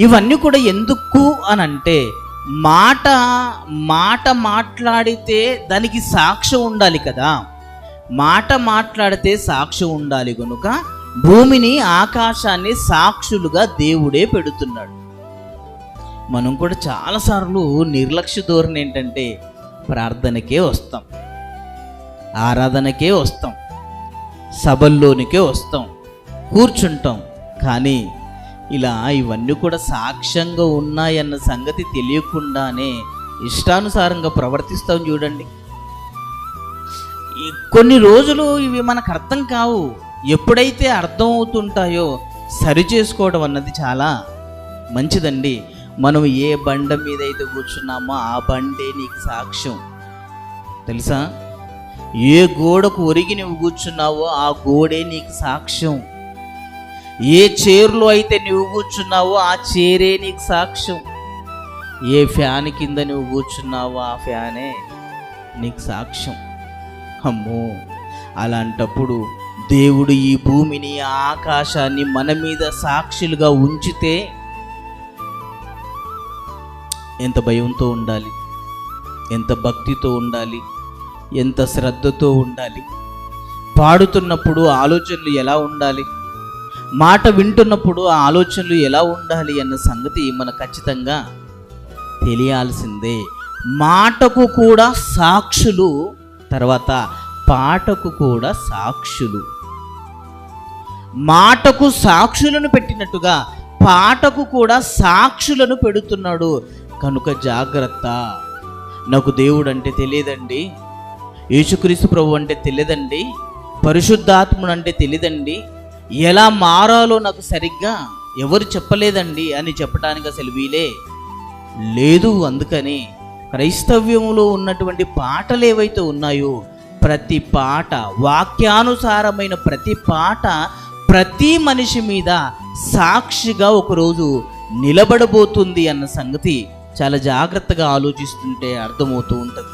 ఇవన్నీ కూడా ఎందుకు అని అంటే మాట మాట మాట్లాడితే దానికి సాక్ష్యం ఉండాలి కదా. మాట మాట్లాడితే సాక్ష్యం ఉండాలి కనుక భూమిని ఆకాశాన్ని సాక్షులుగా దేవుడే పెడుతున్నాడు. మనం కూడా చాలాసార్లు నిర్లక్ష్య ధోరణి ఏంటంటే ప్రార్థనకే వస్తాం ఆరాధనకే వస్తాం సభల్లోనికే వస్తాం కూర్చుంటాం కానీ ఇలా ఇవన్నీ కూడా సాక్ష్యంగా ఉన్నాయన్న సంగతి తెలియకుండానే ఇష్టానుసారంగా ప్రవర్తిస్తాం చూడండి. కొన్ని రోజులు ఇవి మనకు అర్థం కావు. ఎప్పుడైతే అర్థం అవుతుంటాయో సరి చేసుకోవడం అన్నది చాలా మంచిదండి. మనం ఏ బండ మీద అయితే కూర్చున్నామో ఆ బండే నీకు సాక్ష్యం. తెలుసా? ఏ గోడకు ఒరిగి నువ్వు కూర్చున్నావో ఆ గోడే నీకు సాక్ష్యం. ఏ చైర్లో అయితే నువ్వు కూర్చున్నావో ఆ చైరే నీకు సాక్ష్యం. ఏ ఫ్యాన్ కింద నువ్వు కూర్చున్నావో ఆ ఫ్యానే నీకు సాక్ష్యం. అమ్మో! అలాంటప్పుడు దేవుడు ఈ భూమిని ఆకాశాన్ని మన మీద సాక్షులుగా ఉంచితే ఎంత భయంతో ఉండాలి? ఎంత భక్తితో ఉండాలి? ఎంత శ్రద్ధతో ఉండాలి? పాడుతున్నప్పుడు ఆలోచనలు ఎలా ఉండాలి? మాట వింటున్నప్పుడు ఆ ఆలోచనలు ఎలా ఉండాలి అన్న సంగతి మన ఖచ్చితంగా తెలియాల్సిందే. మాటకు కూడా సాక్షులు తర్వాత పాటకు కూడా సాక్షులు. మాటకు సాక్షులను పెట్టినట్టుగా పాటకు కూడా సాక్షులను పెడుతున్నాడు. కనుక జాగ్రత్త. నాకు దేవుడు అంటే తెలియదండి. యేసుక్రీస్తు ప్రభు అంటే తెలియదండి. పరిశుద్ధాత్ముడు అంటే తెలియదండి. ఎలా మారాలో నాకు సరిగ్గా ఎవరు చెప్పలేదండి అని చెప్పడానికి అసలు వీలే లేదు. అందుకని క్రైస్తవ్యములో ఉన్నటువంటి పాటలు ఏవైతే ఉన్నాయో ప్రతి పాట వాక్యానుసారమైన ప్రతి పాట ప్రతి మనిషి మీద సాక్షిగా ఒకరోజు నిలబడబోతుంది అన్న సంగతి చాలా జాగ్రత్తగా ఆలోచిస్తుంటే అర్థమవుతూ ఉంటుంది.